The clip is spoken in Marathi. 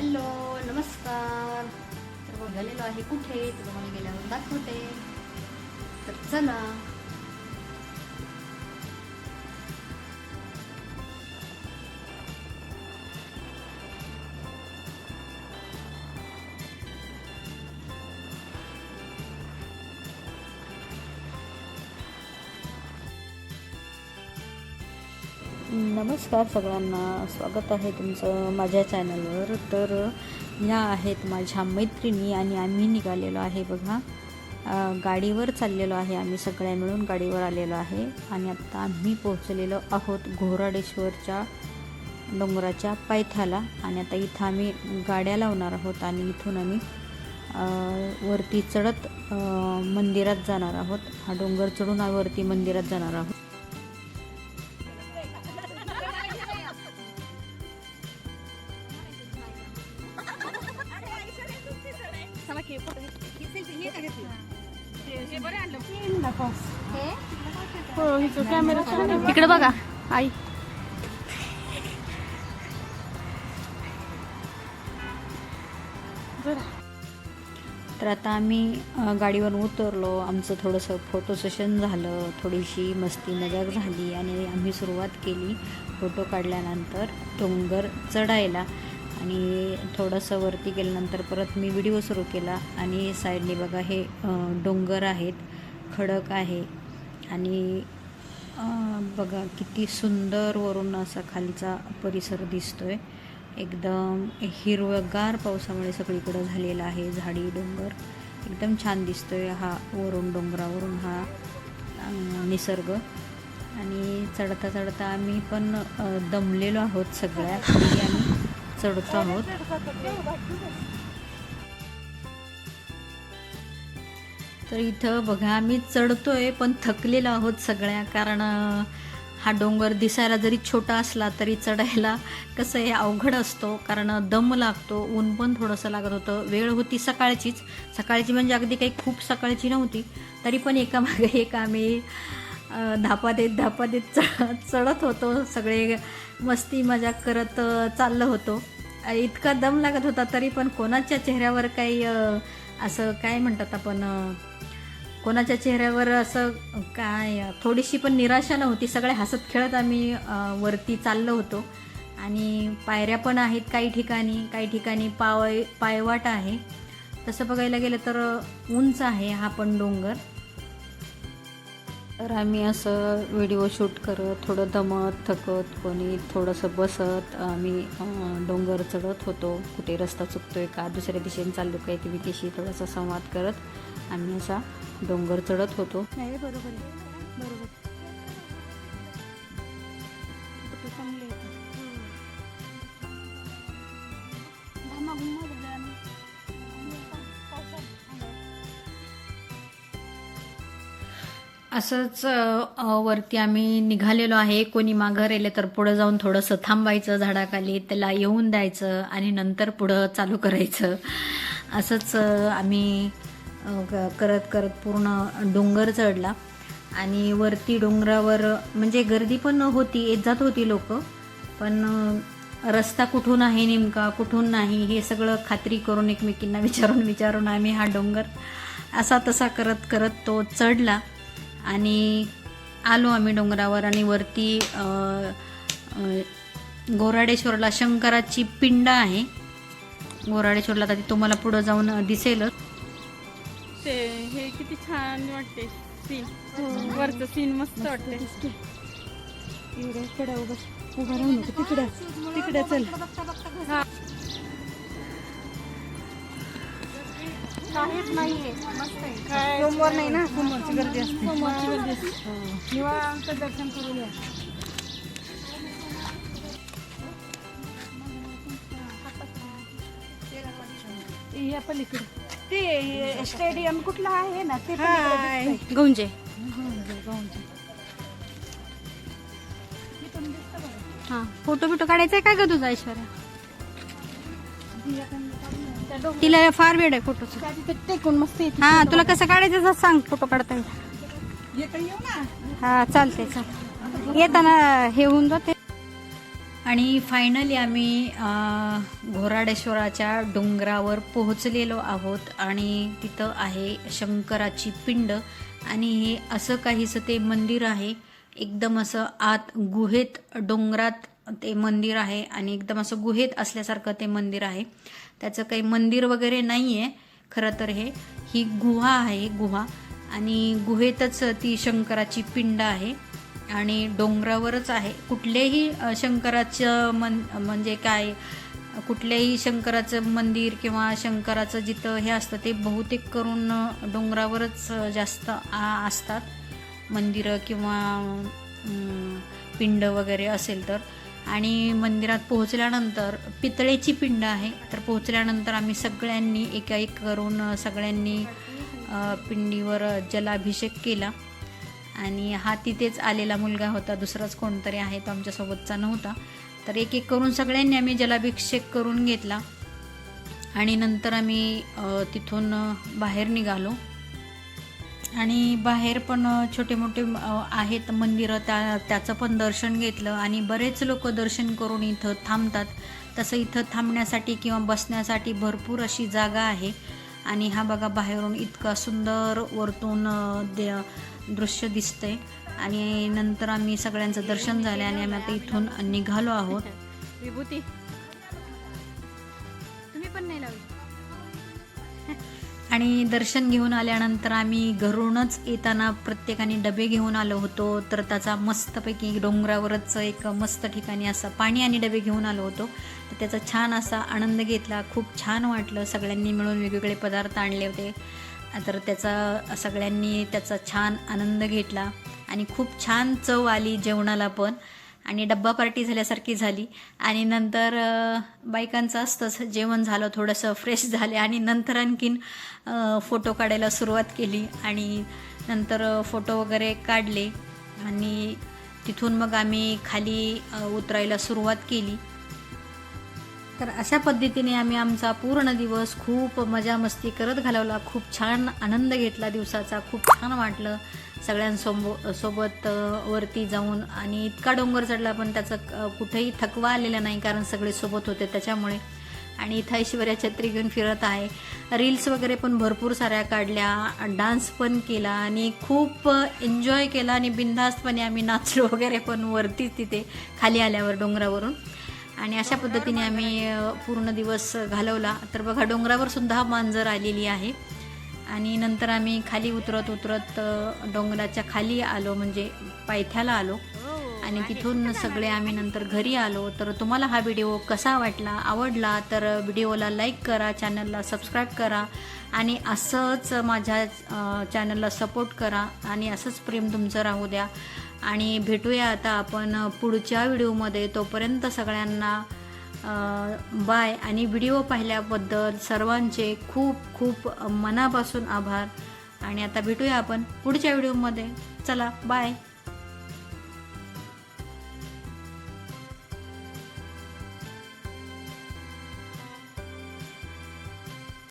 हॅलो नमस्कार. तर मग झालेलो आहे कुठे? तर तुम्हाला गेल्यावर दाखवते. तर चला. नमस्कार सगळ्यांना. स्वागत आहे तुमचं माझ्या चॅनलवर. तर ह्या आहेत माझ्या मैत्रिणी आणि आम्ही निघालेलो आहे बघा. गाडीवर चाललेलो आहे आम्ही सगळ्या मिळून. गाडीवर आलेलो आहे. आणि आत्ता आम्ही पोहोचलेलो आहोत घोराडेश्वरच्या डोंगराच्या पायथ्याला. आणि आता इथं आम्ही गाड्या लावणार आहोत आणि इथून आम्ही वरती चढत मंदिरात जाणार आहोत. हा डोंगर चढून वरती मंदिरात जाणार आहोत. इकडे बघा आई तर आता आम्ही अ, गाडीवरून उतरलो. आमचं थोडंसं फोटो सेशन झालं. थोडीशी मस्ती मजाक झाली आणि आम्ही सुरुवात केली फोटो काढल्यानंतर डोंगर चढायला. आणि थोडंसं वरती गेल्यानंतर परत मी व्हिडिओ सुरू केला. आणि साईडने बघा हे डोंगर आहेत खडक आहे. आणि बघा किती सुंदर वरून असा खालचा परिसर दिसतो आहे एकदम हिरवगार पावसामुळे सगळीकडं झालेला आहे झाडी डोंगर. एकदम छान दिसतो आहे हा वरून डोंगरावरून हा निसर्ग. आणि चढता चढता आम्ही पण दमलेलो आहोत सगळ्या आम्ही चढतो आहोत. तर इथं बघा आम्ही चढतोय पण थकलेलो आहोत सगळ्या कारण हा डोंगर दिसायला जरी छोटा असला तरी चढायला कसं आहे अवघड असतो कारण दम लागतो ऊन पण थोडंसं लागत होतं वेळ होती सकाळचीच. सकाळची म्हणजे अगदी काही खूप सकाळची नव्हती तरी पण एकामागे एक आम्ही धापा देत धापा देत च चढत होतो. सगळे मस्ती मजाक करत चाललं चाललो होतो. इतका दम लागत होता तरी पण कोणाच्या चेहऱ्यावर काही असं काय म्हणतात आपण कोणाच्या चेहऱ्यावर असं काय थोडीशी पण निराशा नव्हती. सगळे हसत खेळत आम्ही वरती चाललो होतो. आणि पायऱ्या पण आहेत काही ठिकाणी काही ठिकाणी पाय पायवाट आहे. तसं बघायला गेलं तर उंच आहे हा पण डोंगर. तर आम्ही असं व्हिडिओ शूट करत थोडं दमत थकत कोणी थोडंसं बसत आम्ही डोंगर चढत होतो. कुठे रस्ता चुकतोय का दुसऱ्या दिशेने चाललो काय एकमेकीशी थोडासा संवाद करत आम्ही असा डोंगर चढत होतो. नाही बरोबर बरोबर. चांगले असंच वरती आम्ही निघालेलो आहे. कोणी मागं राहिले तर पुढं जाऊन थोडंसं थांबायचं झाडाखाली त्याला येऊन द्यायचं आणि नंतर पुढं चालू करायचं. असंच आम्ही क- करत करत पूर्ण डोंगर चढला. आणि वरती डोंगरावर म्हणजे गर्दी पण होती येत जात होती लोक. पण रस्ता कुठून आहे नेमका कुठून नाही हे सगळं खात्री करून एकमेकींना विचारून विचारून आम्ही हा डोंगर असा तसा करत करत तो चढला. आणि आलो आम्ही डोंगरावर आणि वरती गोराडेश्वरला शंकराची पिंड आहे. गोराडेश्वरला तर तुम्हाला पुढं जाऊन दिसेलच. ते हे किती छान वाटते सीन वरचं सीन मस्त वाटते. तिकडे. तिकडे चल. काहीच नाहीये. सोमवार नाही ना? सोमवारची गर्दी असते. सोमवारची गर्दी असते. निवांत दर्शन करून या. या पलीकडे. ते स्टेडियम कुठलं आहे? ना ते दिसतंय. गौंजे. हा फोटो बिटो काढायचा काय ग तुझा ऐश्वर्या? तिला फार वेळ आहे फोटोचा. त्या तिथे टेकून मस्त येते. हा तुला कसं काढायचं जसं सांग फोटो काढता येईल. येता येऊ ना. हा चालते चाल. येताना हे होऊन जाते. आणि फायनली आम्ही अ, घोराडेश्वराच्या डोंगरावर पोहोचलेलो आहोत आणि तिथं आहे शंकराची पिंड आणि हे असं काहीसं ते मंदिर आहे. एकदम असं आत गुहेत डोंगरात ते मंदिर आहे आणि एकदम असं गुहेत असल्यासारखं ते मंदिर आहे. त्याचं काही मंदिर वगैरे नाही आहे खरं तर हे. ही गुहा आहे गुहा. आणि गुहेतच ती शंकराची पिंड आहे आणि डोंगरावरच आहे. कुठलेही शंकराचं मन म्हणजे काय कुठल्याही शंकराचं मंदिर किंवा शंकराचं जिथं हे असतं ते बहुतेक करून डोंगरावरच जास्त आ- असतात. मंदिरं किंवा पिंड वगैरे असेल तर. आणि मंदिरात पोहोचल्यानंतर पितळेची पिंड आहे. तर पोहोचल्यानंतर आम्ही सगळ्यांनी एका एक करून सगळ्यांनी पिंडीवर जलाभिषेक केला. आणि हा तिथेच आलेला मुलगा होता. दुसराच कोणतरी आहे तो आमच्यासोबतचा नव्हता. तर एक एक करून सगळ्यांनी आम्ही जलाभिषेक करून घेतला. आणि नंतर आम्ही तिथून बाहेर निघालो. आणि बाहेर पण छोटे मोठे आहेत मंदिरं त्या त्याचं पण दर्शन घेतलं आणि बरेच लोक दर्शन करून इथं थांबतात. तसं इथं थांबण्यासाठी किंवा बसण्यासाठी भरपूर अशी जागा आहे. आणि हा बघा बाहेरून इतका सुंदर वरतून दे दृश्य दिसतंय. आणि नंतर आम्ही सगळ्यांचं दर्शन झालं आणि आम्ही आता इथून निघालो आहोत. विभूती. तुम्ही पण नाही लावली? आणि दर्शन घेऊन आल्यानंतर आम्ही घरूनच येताना प्रत्येकाने डबे घेऊन आलो होतो. तर त्याचा मस्तपैकी डोंगरावरच एक मस्त ठिकाणी असा पाणी आणि डबे घेऊन आलो होतो. तर त्याचा छान असा आनंद घेतला. खूप छान वाटलं. सगळ्यांनी मिळून वेगवेगळे पदार्थ आणले होते. तर त्याचा सगळ्यांनी त्याचा छान आनंद घेतला. आणि खूप छान चव आली जेवणाला पण. आणि डब्बा पार्टी झाल्यासारखी झाली. आणि नंतर बायकांचं असतंच. जेवण झालं थोडंसं फ्रेश झाले. आणि नंतर आणखीन फोटो काढायला सुरुवात केली. आणि नंतर फोटो वगैरे काढले. आणि तिथून मग आम्ही खाली उतरायला सुरुवात केली. तर अशा पद्धतीने आम्ही आमचा पूर्ण दिवस खूप मजा मस्ती करत घालवला. खूप छान आनंद घेतला दिवसाचा. खूप छान वाटलं सगळ्यांसोबो सोबत वरती जाऊन. आणि इतका डोंगर चढला पण त्याचं कुठेही थकवा आलेला नाही कारण सगळे सोबत होते त्याच्यामुळे. आणि इथं ऐश्वर्या छत्री घेऊन फिरत आहे. रील्स वगैरे पण भरपूर साऱ्या काढल्या. डान्स पण केला आणि खूप एन्जॉय केला आणि बिनधास्तपणे आम्ही नाचलो वगैरे पण वरतीच तिथे खाली आल्यावर डोंगरावरून. आणि अशा पद्धतीने आम्ही पूर्ण दिवस घालवला. तर बघा डोंगरावर सुद्धा मांजर आलेली आहे. आणि नंतर आम्ही खाली उतरत उतरत डोंगराच्या खाली आलो म्हणजे पायथ्याला आलो. आणि तिथून सगळे आम्ही नंतर घरी आलो. तर तुम्हाला हा व्हिडिओ कसा वाटला आवडला तर व्हिडिओला लाईक करा चॅनलला सबस्क्राईब करा. आणि असंच माझ्या चॅनलला सपोर्ट करा. आणि असंच प्रेम तुमचं राहू द्या. आणि भेटूया आता आपण पुढच्या व्हिडिओमध्ये. तोपर्यंत सगळ्यांना बाय आणि व्हिडिओ पाहिल्याबद्दल सर्वांचे खूप खूप मनापासून आभार. आणि आता भेटूया आपण पुढच्या व्हिडिओमध्ये. चला बाय